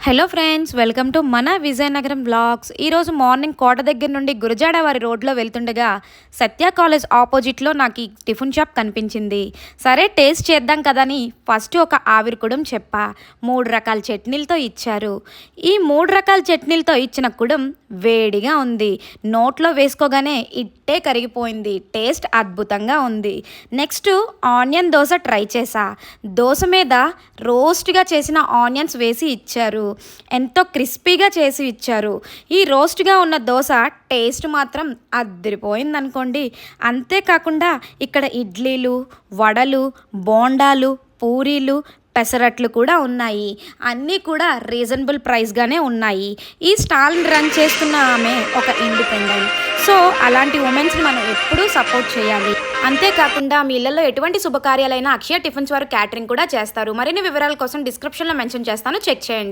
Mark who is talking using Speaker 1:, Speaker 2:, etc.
Speaker 1: Hello friends welcome to మన Vizianagaram blogs ఈరోజు morning కోట దగ్గర నుండి గురజాడ వారి రోడ్లో వెళ్తుండగా సత్య కాలేజ్ ఆపోజిట్లో నాకు ఈ టిఫిన్ షాప్ కనిపించింది. సరే టేస్ట్ చేద్దాం కదని ఫస్ట్ ఒక ఆవిరికుడం చెప్పా. మూడు రకాల చట్నీలతో ఇచ్చారు. ఈ మూడు రకాల చట్నీలతో ఇచ్చిన కుడం వేడిగా ఉంది. నోట్లో వేసుకోగానే ఇట్టే కరిగిపోయింది. టేస్ట్ అద్భుతంగా ఉంది. నెక్స్ట్ ఆనియన్ దోశ ట్రై చేసా దోశ మీద రోస్ట్గా చేసిన ఆనియన్స్ వేసి ఇచ్చారు. ఎంతో క్రిస్పీగా చేసి ఇచ్చారు. ఈ రోస్ట్గా ఉన్న దోశ టేస్ట్ మాత్రం అద్దరిపోయింది అనుకోండి అంతేకాకుండా ఇక్కడ ఇడ్లీలు వడలు బోండాలు పూరీలు పెసరట్లు కూడా ఉన్నాయి. అన్నీ కూడా రీజనబుల్ ప్రైస్గానే ఉన్నాయి. ఈ స్టాల్ని రన్ చేస్తున్న ఆమె ఒక ఇండిపెండెంట్. సో అలాంటి ఉమెన్స్ని మనం ఎప్పుడూ సపోర్ట్ చేయాలి. అంతేకాకుండా మీ ఇళ్ళలో ఎటువంటి శుభకార్యాలైనా అక్షయ టిఫిన్స్ వారు క్యాటరింగ్ కూడా చేస్తారు. మరిన్ని వివరాల కోసం డిస్క్రిప్షన్లో మెన్షన్ చేస్తాను. చెక్ చేయండి.